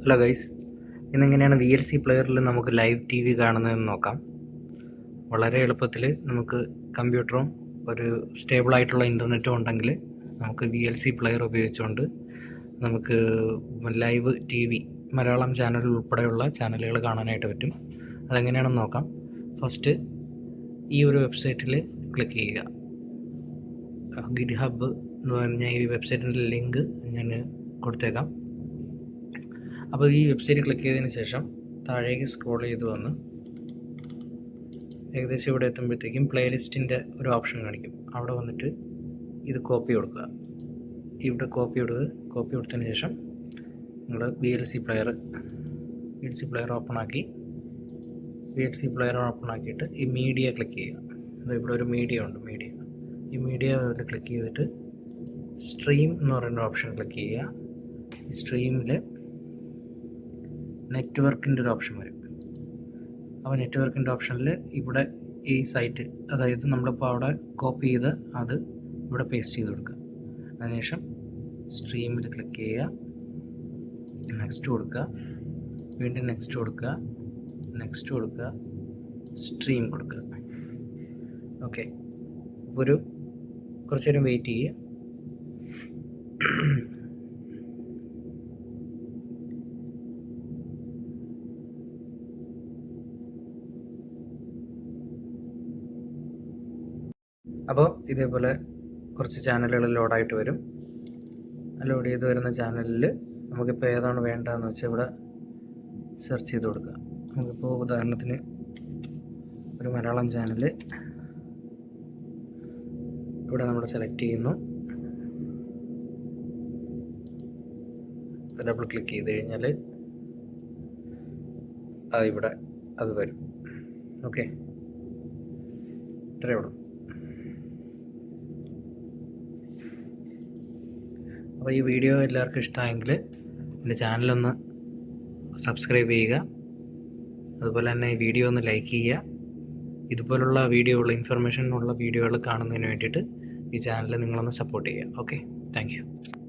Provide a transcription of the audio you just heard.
Hello guys ഇന്നെങ്ങനെയാണ് V L C പ്ലെയറിൽ നമുക്ക് ലൈവ് ടി വി കാണുന്നതെന്ന് നോക്കാം. വളരെ എളുപ്പത്തിൽ നമുക്ക് കമ്പ്യൂട്ടറും ഒരു സ്റ്റേബിളായിട്ടുള്ള ഇന്റർനെറ്റും ഉണ്ടെങ്കിൽ നമുക്ക് വി എൽ സി പ്ലെയർ ഉപയോഗിച്ചുകൊണ്ട് നമുക്ക് live T V Malayalam channel ഉൾപ്പെടെയുള്ള ചാനലുകൾ കാണാനായിട്ട് പറ്റും. അതെങ്ങനെയാണെന്ന് നോക്കാം. ഫസ്റ്റ് ഈ ഒരു വെബ്സൈറ്റിൽ ക്ലിക്ക് ചെയ്യുക. ഗിഡ് ഹബ്ബ് എന്ന് പറഞ്ഞ ഈ വെബ്സൈറ്റിന്റെ ലിങ്ക് ഞാൻ കൊടുത്തേക്കാം. അപ്പോൾ ഈ വെബ്സൈറ്റ് ക്ലിക്ക് ചെയ്തതിന് ശേഷം താഴേക്ക് സ്ക്രോൾ ചെയ്ത് വന്ന് ഏകദേശം ഇവിടെ എത്തുമ്പോഴത്തേക്കും പ്ലേലിസ്റ്റിന്റെ ഒരു ഓപ്ഷൻ കാണിക്കും. അവിടെ വന്നിട്ട് ഇത് കോപ്പി കൊടുക്കുക. ഇവിടെ കോപ്പി കൊടുക്കുക കോപ്പി കൊടുത്തതിന് ശേഷം നിങ്ങൾ B L C player B L C player open ആക്കി B L C player open ആക്കിയിട്ട് ഈ മീഡിയ ക്ലിക്ക് ചെയ്യുക. അത് ഇവിടെ ഒരു മീഡിയ ഉണ്ട് മീഡിയ ഈ മീഡിയ ക്ലിക്ക് ചെയ്തിട്ട് സ്ട്രീം എന്ന് പറയുന്ന ഓപ്ഷൻ ക്ലിക്ക് ചെയ്യുക. സ്ട്രീമിൽ നെറ്റ്വർക്കിന്റെ ഒരു ഓപ്ഷൻ വരും. അപ്പോൾ നെറ്റ്വർക്കിന്റെ ഓപ്ഷനിൽ ഇവിടെ ഈ സൈറ്റ് അതായത് നമ്മളിപ്പോൾ അവിടെ കോപ്പി ചെയ്ത് അത് ഇവിടെ പേസ്റ്റ് ചെയ്ത് കൊടുക്കുക. അതിനുശേഷം സ്ട്രീമിൽ ക്ലിക്ക് ചെയ്യുക. നെക്സ്റ്റ് കൊടുക്കുക. വീണ്ടും നെക്സ്റ്റ് കൊടുക്കുക. നെക്സ്റ്റ് കൊടുക്കുക. സ്ട്രീം കൊടുക്കുക. ഓക്കെ. ഒരു കുറച്ച് നേരം വെയിറ്റ് ചെയ്യുക. അപ്പോൾ ഇതേപോലെ കുറച്ച് ചാനലുകൾ ലോഡായിട്ട് വരും. ലോഡ് ചെയ്ത് വരുന്ന ചാനലിൽ നമുക്കിപ്പോൾ ഏതാണ് വേണ്ടതെന്ന് വെച്ചാൽ ഇവിടെ സെർച്ച് ചെയ്ത് കൊടുക്കുക നമുക്കിപ്പോൾ ഉദാഹരണത്തിന് ഒരു മലയാളം ചാനൽ ഇവിടെ നമ്മൾ സെലക്ട് ചെയ്യുന്നു. ഡബിൾ ക്ലിക്ക് ചെയ്ത് കഴിഞ്ഞാൽ അത് ഇവിടെ അത് വരും. ഓക്കെ ഇത്രയേ ഉള്ളൂ. അപ്പോൾ ഈ വീഡിയോ എല്ലാവർക്കും ഇഷ്ടമായെങ്കിൽ എന്റെ ചാനലൊന്ന് സബ്സ്ക്രൈബ് ചെയ്യുക. അതുപോലെ തന്നെ ഈ വീഡിയോ ഒന്ന് ലൈക്ക് ചെയ്യുക. ഇതുപോലുള്ള വീഡിയോ ഉള്ള ഇൻഫർമേഷൻ ഉള്ള വീഡിയോകൾ കാണുന്നതിന് വേണ്ടിയിട്ട് ഈ ചാനൽ നിങ്ങളൊന്ന് സപ്പോർട്ട് ചെയ്യുക. ഓക്കെ? താങ്ക്